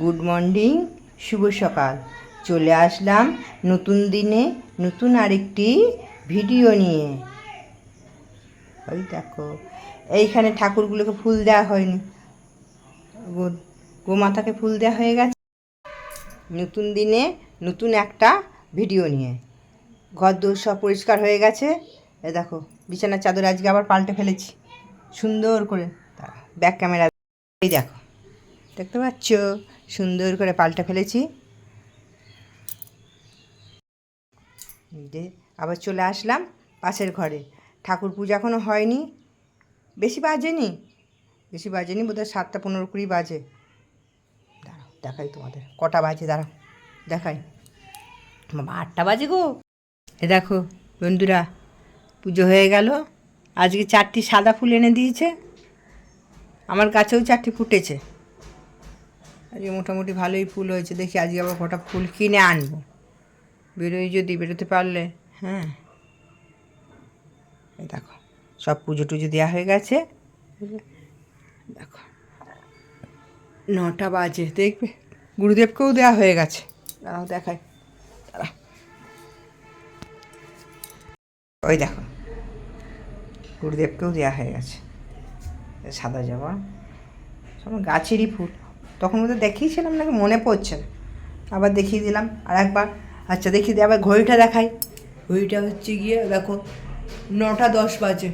Good morning শুভ সকাল। চলে আসলাম নতুন দিনে নতুন আরেকটি ভিডিও নিয়ে। ওই দেখো, এইখানে ঠাকুরগুলোকে ফুল দেওয়া হয়নি। গোমাতাকে ফুল দেওয়া হয়ে গেছে। নতুন দিনে নতুন একটা ভিডিও নিয়ে। ঘর দোর সব পরিষ্কার হয়ে গেছে। এ দেখো, বিছানার চাদর আজকে আবার পাল্টে ফেলেছি। সুন্দর করে ব্যাক ক্যামেরা এই দেখো, দেখতে পাচ্ছ? সুন্দর করে পাল্টে ফেলেছি। আবার চলে আসলাম পাশের ঘরে। ঠাকুর পূজা এখনও হয়নি। বেশি বাজেনি? বেশি বাজেনি বোধহয় সাতটা পনেরো কুড়ি বাজে। দাঁড়াও, দেখাই তোমাদের। কটা বাজে? দাঁড়াও, দেখাই। বাবা আটটা বাজে গো। এ দেখো বন্ধুরা, পুজো হয়ে গেল। আজকে চারটি সাদা ফুল এনে দিয়েছে। আমার কাছেও চারটি ফুটেছে। আজকে মোটামুটি ভালোই ফুল হয়েছে। দেখি আজকে আবার কটা ফুল কিনে আনব। বেরোই যদি, বেরোতে পারলে হ্যাঁ। দেখো, সব পুজো টুজো দেওয়া হয়ে গেছে। দেখো, নটা বাজে, দেখবে? গুরুদেবকেও দেওয়া হয়ে গেছে। দাঁড়াও দেখায় দাঁড়াও ওই দেখো, গুরুদেবকেও দেওয়া হয়ে গেছে। সাদা জবা সব গাছেরই ফুল। তখন ওদের দেখিয়েছিলাম নাকি? মনে পড়ছে আবার দেখিয়ে দিলাম আর একবার আচ্ছা দেখিয়ে দিই আবার ঘড়িটা দেখাই। ঘড়িটা হচ্ছে গিয়ে, দেখো, নটা দশ বাজে।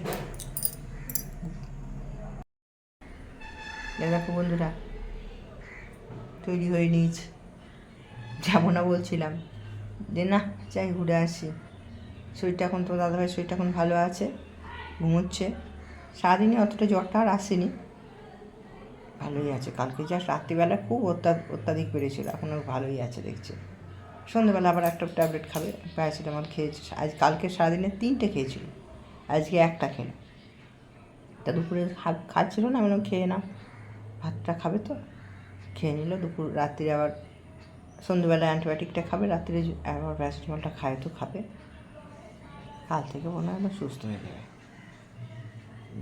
দেখো বন্ধুরা, তৈরি হয়ে নিয়েছে। যাব না বলছিলাম। যে না, যাই, ঘুরে আসি। শরীরটা এখন তো দাদাভাই শরীরটা এখন ভালো আছে, ঘুমোচ্ছে। সারাদিনে অতটা জ্বরটা আর আসেনি। ভালোই আছে। কালকে জাস্ট রাত্রিবেলা খুব অত্যা- অত্যাধিক বেড়েছিল। এখন আর ভালোই আছে দেখছি। সন্ধ্যেবেলা আবার একটা ট্যাবলেট খাবে, প্যারাসিটামল খেয়েছে। আজ কালকে সারাদিনে তিনটে খেয়েছিল। আজকে একটা খেলো। তা দুপুরে খাচ্ছিল না, আমি খেয়ে নাও। ভাতটা খাবে তো? খেয়ে নিল। দুপুর রাত্রে আবার সন্ধ্যেবেলা অ্যান্টিবায়োটিকটা খাবে। রাত্রে আবার প্যারাসিটামলটা খায় তো খাবে। কাল থেকে মনে হয় সুস্থ হয়ে যাবে।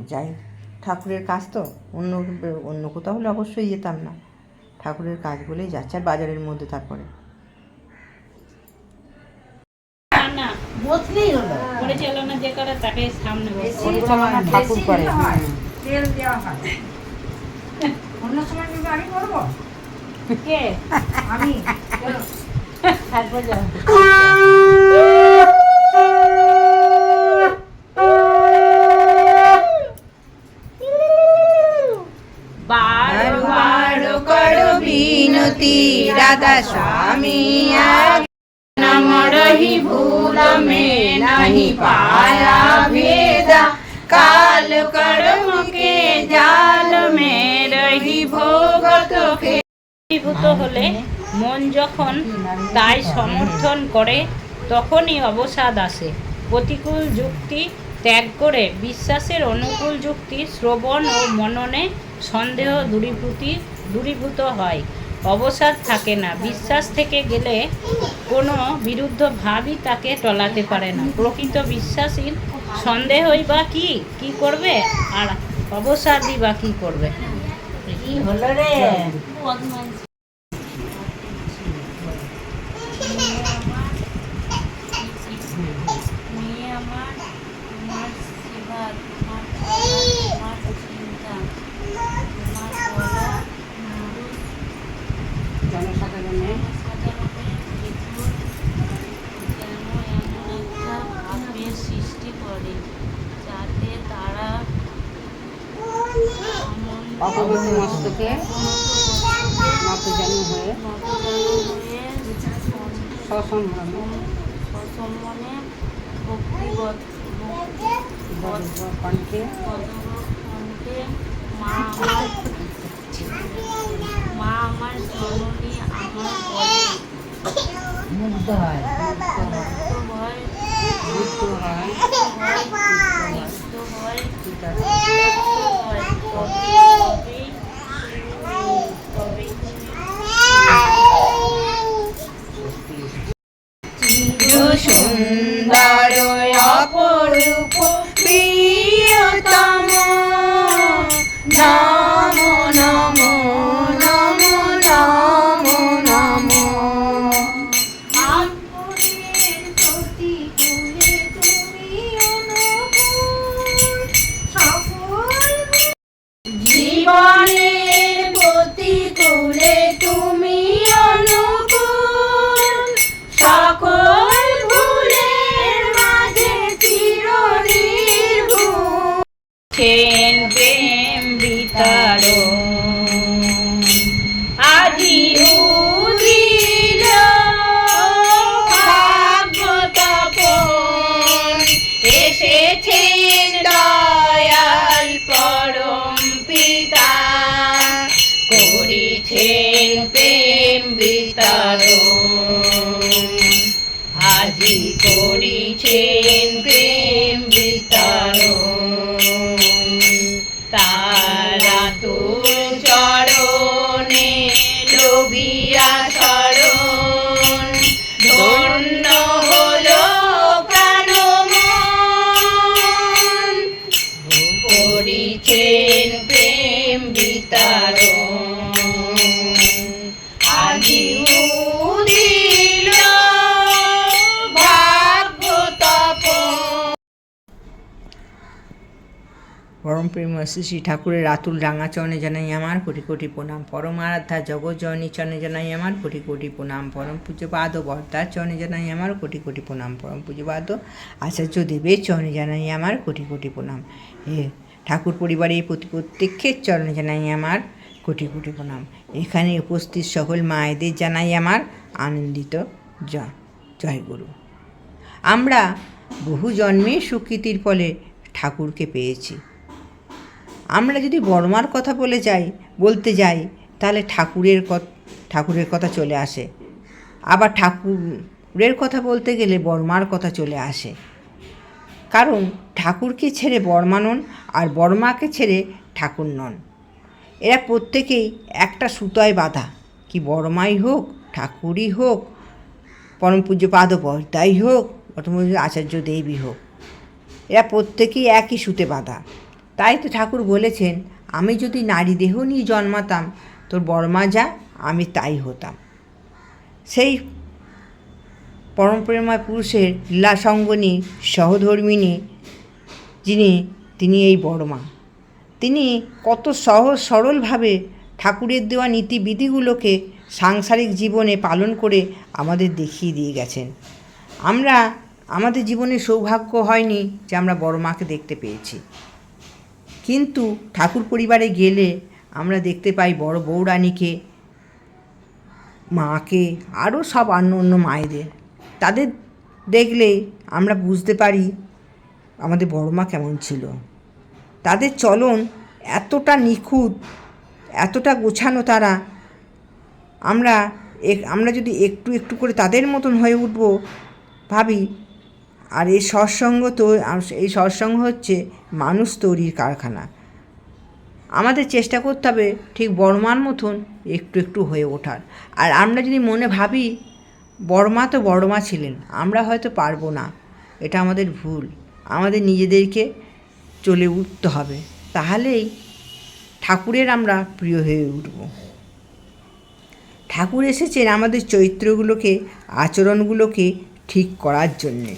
যাই ঠাকুরের কাজ তো অন্য অন্য কোথাও হলে অবশ্যই যেতাম না। ঠাকুরের কাজ বলেই যাচ্ছে আর বাজারের মধ্যে তারপরে। ঠাকুর করে। অন্য সময় আমি করব। কে? আমি। নম রহি ভুল মে নাহি পায়া ভেদা। কাল কর্ম কে জাল মে রহি ভোগত ভূত হলে মন যখন তাই সমর্থন করে, তখনই অবসাদ আসে। প্রতিকূল যুক্তি ত্যাগ করে বিশ্বাসের অনুকূল যুক্তি শ্রবণ ও মননে সন্দেহ দূরীভূতি দূরীভূত হয়। অবসাদ থাকে না। বিশ্বাস থেকে গেলে কোনো বিরুদ্ধ ভাবই তাকে টলাতে পারে না। প্রকৃত বিশ্বাসী সন্দেহই বা কি? কি করবে? আর অবসাদই বা কি করবে? কি হলো রে মেয়ে আমার তোমার সেবা তোমার চলা, তোমার চিন্তা তোমার বলা পুরুষ জনসাধারণের সাধারণের ভিতর যেন এমন একটা ভাবের সৃষ্টি করে যাতে তারা অপগত মস্তকে হয়ে নতজানু হয়ে সসম্ভ্রমে সসম্মানে ভক্তিবত কণ্ঠে কণ্ঠে মা আমার মা আমার জননী আমার বলে মুগ্ধ হয়। হয়। মুগ্ধ হয় হয় হয়। করেছেন দয়াল পরম পিতা। করেছেন প্রেম বিতারণ। আজি করেছেন প্রেম তপন পরম প্রেম শ্রী ঠাকুরের রাতুল রাঙা চরণে জানাই আমার কোটি কোটি প্রণাম। পরম আরাধ্যা জগৎ জননী চরণে জানাই আমার কোটি কোটি প্রণাম। পরম পূজ্যপাদ বর্তার চরণে জানাই আমার কোটি কোটি প্রণাম। পরম পূজ্যপাদ আচার্য দেবের চরণে জানাই আমার কোটি কোটি প্রণাম। এ ঠাকুর পরিবারের প্রতি প্রত্যেকের চরণে জানাই আমার কোটি কোটি প্রণাম। এখানে উপস্থিত সকল মায়েদের জানাই আমার আনন্দিত জয় গুরু। আমরা বহু জন্মে সুকৃতির ফলে ঠাকুরকে পেয়েছি। আমরা যদি বর্মার কথা বলে যাই, বলতে যাই, তাহলে ঠাকুরের ঠাকুরের কথা চলে আসে। আবার ঠাকুরের কথা বলতে গেলে বর্মার কথা চলে আসে। কারণ ঠাকুরকে ছেড়ে বর্মা নন আর বর্মাকে ছেড়ে ঠাকুর নন। এরা প্রত্যেকেই একটা সুতোয় বাঁধা, কি বর্মাই হোক, ঠাকুরই হোক, পরম পূজ্য পাদ বর্দাই হোক, পরম পূজ্য আচার্য দেবী হোক, এরা প্রত্যেকেই একই সুতে বাঁধা। তাই তো ঠাকুর বলেছেন, আমি যদি নারী দেহ নিয়ে জন্মাতাম, তোর বর্মা যা, আমি তাই হতাম। সেই পরমপ্রেমা পুরুষের লীলাসঙ্গনী সহধর্মিনী, যিনি, তিনি এই বড়মা তিনি কত সহজ সরলভাবে ঠাকুরের দেওয়া নীতিবিধিগুলোকে সাংসারিক জীবনে পালন করে আমাদের দেখিয়ে দিয়ে গেছেন। আমরা, আমাদের জীবনে সৌভাগ্য হয়নি যে আমরা বড় মাকে দেখতে পেয়েছি। কিন্তু ঠাকুর পরিবারে গেলে আমরা দেখতে পাই বড় বৌরানীকে মাকে, আরও সব অন্য অন্য মায়েদের তাদের দেখলে আমরা বুঝতে পারি আমাদের বড় মা কেমন ছিল। তাদের চলন এতটা নিখুঁত, এতটা গোছানো তারা। আমরা আমরা যদি একটু একটু করে তাদের মতন হয়ে উঠব ভাবি, আর এই সৎসঙ্গ তো এই সৎসঙ্গ হচ্ছে মানুষ তৈরির কারখানা। আমাদের চেষ্টা করতে হবে ঠিক বর্মার মতন একটু একটু হয়ে ওঠার। আর আমরা যদি মনে ভাবি বর্মা তো বড়মা ছিলেন, আমরা হয়তো পারব না, এটা আমাদের ভুল, আমাদের নিজেদেরকে চলে উঠতে হবে, তাহলেই ঠাকুরের আমরা প্রিয় হয়ে উঠব। ঠাকুর এসেছেন আমাদের চরিত্রগুলোকে, আচরণগুলোকে ঠিক করার জন্যে।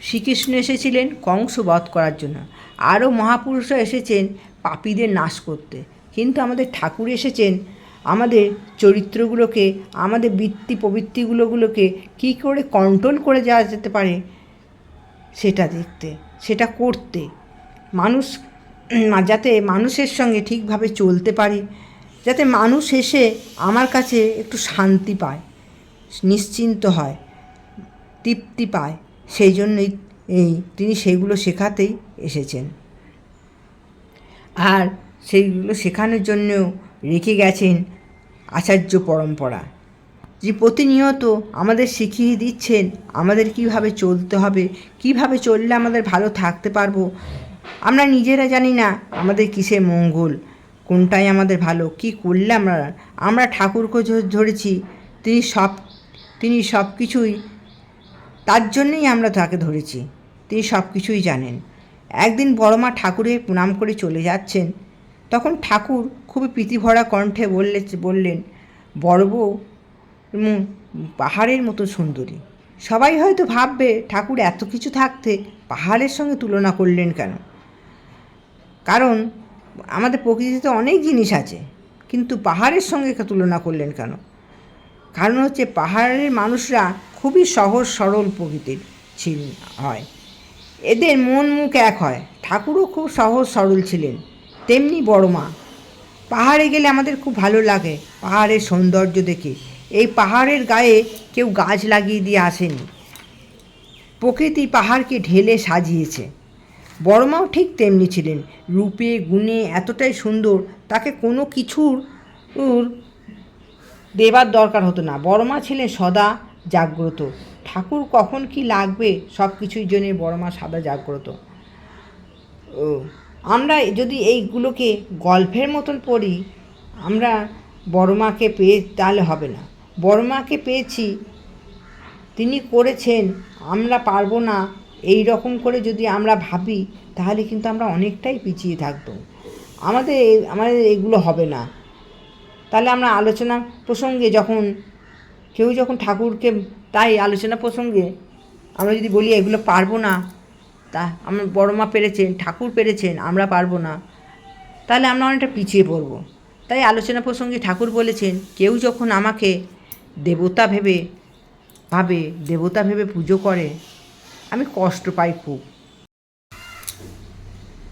শ্রীকৃষ্ণ এসেছিলেন কংস বধ করার জন্য। আরও মহাপুরুষরা এসেছেন পাপীদের নাশ করতে। কিন্তু আমাদের ঠাকুর এসেছেন আমাদের চরিত্রগুলোকে, আমাদের বৃত্তি প্রবৃত্তিগুলোগুলোকে কী করে কন্ট্রোল করে যাওয়া যেতে পারে, সেটা দেখতে, সেটা করতে। মানুষ যাতে মানুষের সঙ্গে ঠিকভাবে চলতে পারি, যাতে মানুষ এসে আমার কাছে একটু শান্তি পায়, নিশ্চিন্ত হয়, তৃপ্তি পায়, সেই জন্যই এই তিনি সেইগুলো শেখাতেই এসেছেন। আর সেইগুলো শেখানোর জন্যও রেখে গেছেন আচার্য পরম্পরা। যে প্রতিনিয়ত আমাদের শিখিয়ে দিচ্ছেন, আমাদের কীভাবে চলতে হবে, কীভাবে চললে আমাদের ভালো থাকতে পারব, আমরা নিজেরা জানি না আমাদের কিসের মঙ্গল, কোনটাই আমাদের ভালো, কি করলে আমরা আমরা ঠাকুরকে ধরেছি, তিনি সব তিনি সব কিছুই তার জন্যই আমরা তাকে ধরেছি, তিনি সব কিছুই জানেন। একদিন বড়মা ঠাকুরে প্রণাম করে চলে যাচ্ছেন তখন ঠাকুর খুবই প্রীতিভরা কণ্ঠে বললে বললেন, বড় বউ পাহাড়ের মতো সুন্দরী। সবাই হয়তো ভাববে ঠাকুর এত কিছু থাকতে পাহাড়ের সঙ্গে তুলনা করলেন কেন? কারণ আমাদের প্রকৃতিতে অনেক জিনিস আছে, কিন্তু পাহাড়ের সঙ্গে তুলনা করলেন কেন? কারণ হচ্ছে পাহাড়ের মানুষরা খুবই সহজ সরল প্রকৃতির ছিল হয়। এদের মন মুখ এক হয়। ঠাকুরও খুব সহজ সরল ছিলেন। তেমনি বড় মা। পাহাড়ে গেলে আমাদের খুব ভালো লাগে, পাহাড়ের সৌন্দর্য দেখে। এই পাহাড়ের গায়ে কেউ গাছ লাগিয়ে দিয়ে আসেনি। প্রকৃতি পাহাড়কে ঢেলে সাজিয়েছে। বড়মাও ঠিক তেমনি ছিলেন। রূপে, গুণে এতটাই সুন্দর, তাকে কোনো কিছুর দেবার দরকার হতো না। বড় মা ছিলেন সদা জাগ্রত। ঠাকুর কখন কি লাগবে সব কিছুর জন্য বড় মা সদা জাগ্রত। ও আমরা যদি এইগুলোকে গল্পের মতন পড়ি, আমরা বড় মাকে পেয়ে, তাহলে হবে না। বড় মাকে পেয়েছি, তিনি করেছেন, আমরা পারব না, এই রকম করে যদি আমরা ভাবি, তাহলে কিন্তু আমরা অনেকটাই পিছিয়ে থাকব। আমাদের আমাদের এগুলো হবে না। তাহলে আমরা আলোচনা প্রসঙ্গে যখন, কেউ যখন ঠাকুরকে, তাই আলোচনা প্রসঙ্গে, আমরা যদি বলি, এগুলো পারব না তা আমার বড় মা পেরেছেন, ঠাকুর পেরেছেন, আমরা পারব না। তাহলে আমরা অনেকটা পিছিয়ে পড়ব। তাই আলোচনা প্রসঙ্গে ঠাকুর বলেছেন, কেউ যখন আমাকে দেবতা ভেবে, ভাবে, দেবতা ভেবে পুজো করে, আমি কষ্ট পাই খুব।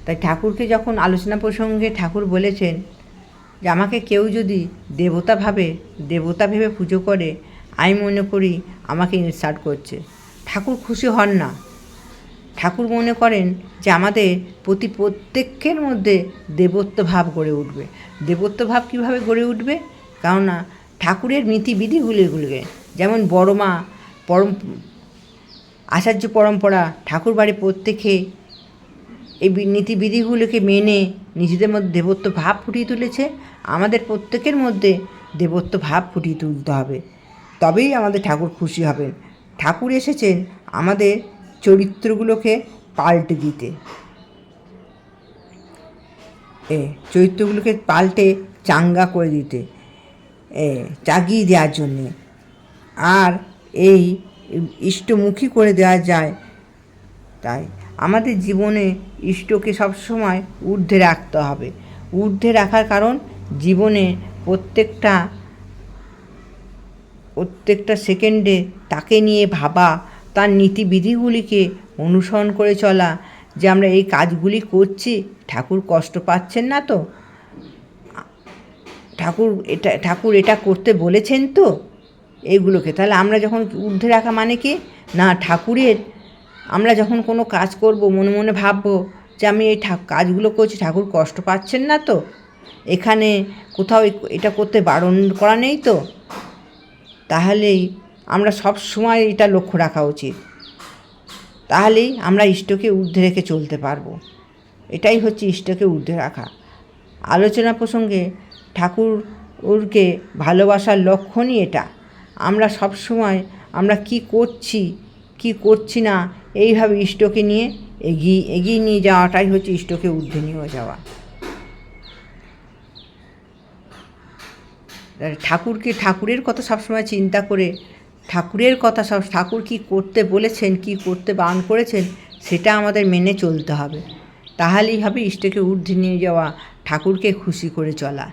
তাই ঠাকুরকে যখন আলোচনা প্রসঙ্গে ঠাকুর বলেছেন যে আমাকে কেউ যদি দেবতা ভাবে, দেবতা ভেবে পুজো করে, আমি মনে করি আমাকে ইনসাল্ট করছে। ঠাকুর খুশি হন না। ঠাকুর মনে করেন যে আমাদের প্রতি প্রত্যেকের মধ্যে দেবত্ব ভাব গড়ে উঠবে। দেবত্ব ভাব কীভাবে গড়ে উঠবে? কেননা ঠাকুরের নীতিবিধিগুলিগুলিকে যেমন বড় মা, পরম, আচার্য পরম্পরা, ঠাকুর বাড়ি প্রত্যেকে এই নীতিবিধিগুলোকে মেনে নিজেদের মধ্যে দেবত্ব ভাব ফুটিয়ে তুলেছে। আমাদের প্রত্যেকের মধ্যে দেবত্ব ভাব ফুটিয়ে তুলতে হবে। তবেই আমাদের ঠাকুর খুশি হবেন। ঠাকুর এসেছেন আমাদের চরিত্রগুলোকে পাল্টে দিতে। এ, চরিত্রগুলোকে পাল্টে চাঙ্গা করে দিতে, এ, চাগিয়ে দেওয়ার জন্যে। আর এই ইষ্টমুখী করে দেওয়া যায় তাই। আমাদের জীবনে ইষ্টকে সবসময় ঊর্ধ্বে রাখতে হবে। ঊর্ধ্বে রাখার কারণ জীবনে প্রত্যেকটা প্রত্যেকটা সেকেন্ডে তাকে নিয়ে ভাবা তার নীতিবিধিগুলিকে অনুসরণ করে চলা যে আমরা এই কাজগুলি করছি, ঠাকুর কষ্ট পাচ্ছেন না তো? ঠাকুর এটা ঠাকুর এটা করতে বলেছেন তো? এইগুলোকে তাহলে আমরা যখন ঊর্ধ্বে রাখা মানে কি? না, ঠাকুরের আমরা যখন কোনো কাজ করব, মনে মনে ভাববো যে আমি এই কাজগুলো করছি, ঠাকুর কষ্ট পাচ্ছেন না তো? এখানে কোথাও এটা করতে বারণ করা নেই তো? তাহলেই আমরা সব সময় এটা লক্ষ্য রাখা উচিত। তাহলেই আমরা ইষ্টকে ঊর্ধ্বে রেখে চলতে পারব। এটাই হচ্ছে ইষ্টকে ঊর্ধ্বে রাখা। আলোচনা প্রসঙ্গে ঠাকুর ওরকে ভালোবাসার লক্ষণই এটা। আমরা সব সময় আমরা কি করছি কি করছি না, এইভাবে ইষ্টকে নিয়ে এগিয়ে এগিয়ে নিয়ে যাওয়াটাই হচ্ছে ইষ্টকে ঊর্ধ্বে নিয়ে যাওয়া। ঠাকুরকে ঠাকুরের কথা সবসময় চিন্তা করে ঠাকুরের কথা সব ঠাকুর কি করতে বলেছেন, কি করতে বান করেছেন, সেটা আমাদের মেনে চলতে হবে। তাহলেই হবে ইষ্টকে ঊর্ধ্বে নিয়ে যাওয়া, ঠাকুরকে খুশি করে চলা।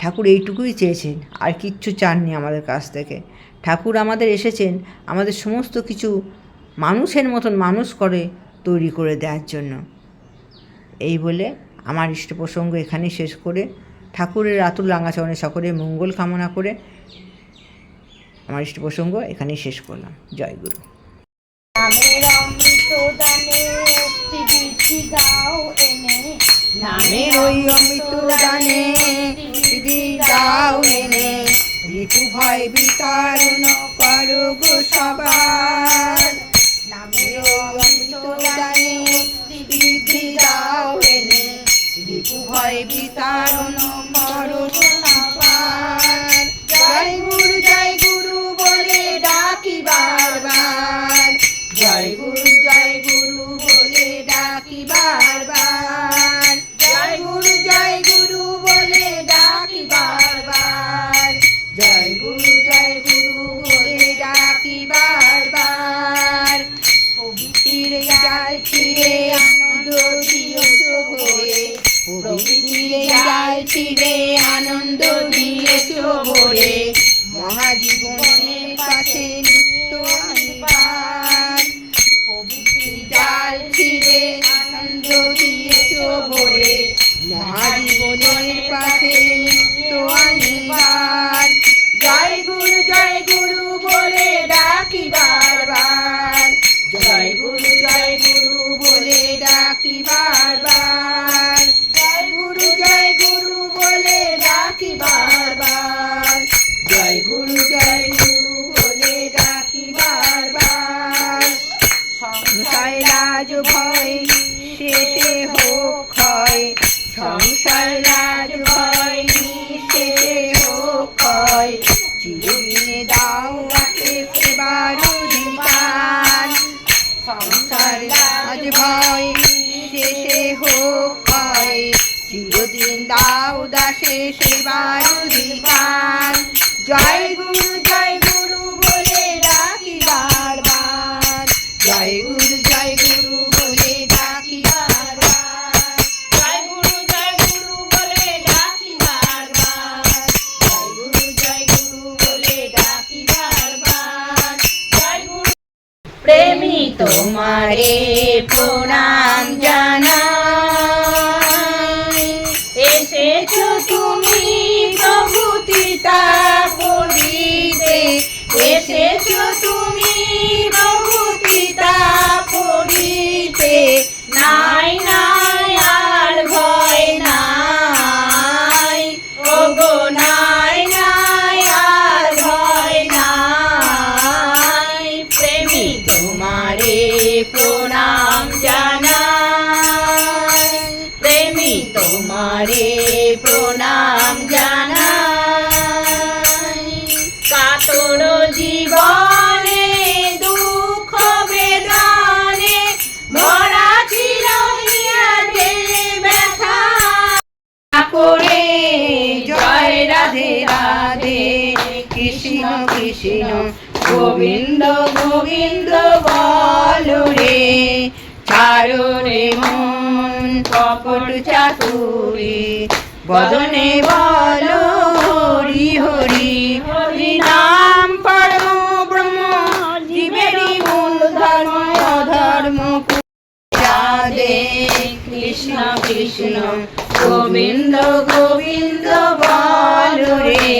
ঠাকুর এইটুকুই চেয়েছেন, আর কিচ্ছু চাননি আমাদের কাছ থেকে। ঠাকুর আমাদের এসেছেন, আমাদের সমস্ত কিছু মানুষের মতন মানুষ করে তৈরি করে দেওয়ার জন্য। এই বলে আমার ইষ্ট প্রসঙ্গ এখানেই শেষ করে। ঠাকুরের আতুল রাঙাচরণে সকলে মঙ্গল কামনা করে আমার ইষ্ট প্রসঙ্গ এখানেই শেষ করলাম। জয় গুরু। নামের অমৃত দানে গাও এনে। নামের ওই অমৃত দানে দাও এনে। ঋতু ভয় বিতারণ করো গো সবার। নামের অমৃত দানে দাও এনে। ঋতু ভয় বিতারণ করো যায় ফিরে আনন্দ দিয়েছ ভরে। মহাজীবনের কাছে জয় গুরু জয় গুরু বলে ডাকি বারবার। সংশয় রাজ ভয়, শেষে হোক ক্ষয়। সংশয় রাজ ভয়, শেষে হোক ক্ষয়। চিরদিনে দাও রাখে সেবার অধিকার। সংসার রাজ ভয়, শেষে হোক ক্ষয়। চিরদিন দাও দাসে সেবার অধিকার। জয় গুরু জয় গুরু বলে ডাকি বারবার। জয় জয় গুরু বলে ডাকি বারবার। জয় গুরু বলে ডাকি বারবার। জয় গুরু বলে ডাকি বারবার। জয় গুরু প্রেমী তোমারে করে। জয় রাধে রাধে। কৃষ্ণ কৃষ্ণ, গোবিন্দ গোবিন্দ বল রে। ছাড়ো রে মন কপট চাতুরি। বদনে বল হরি হরি। হরি নাম পরম ব্রহ্ম। জীবেরই মূল ধর্ম ধর্ম কৃষ্ণ কৃষ্ণ গোবিন্দ গোবিন্দ বালুরে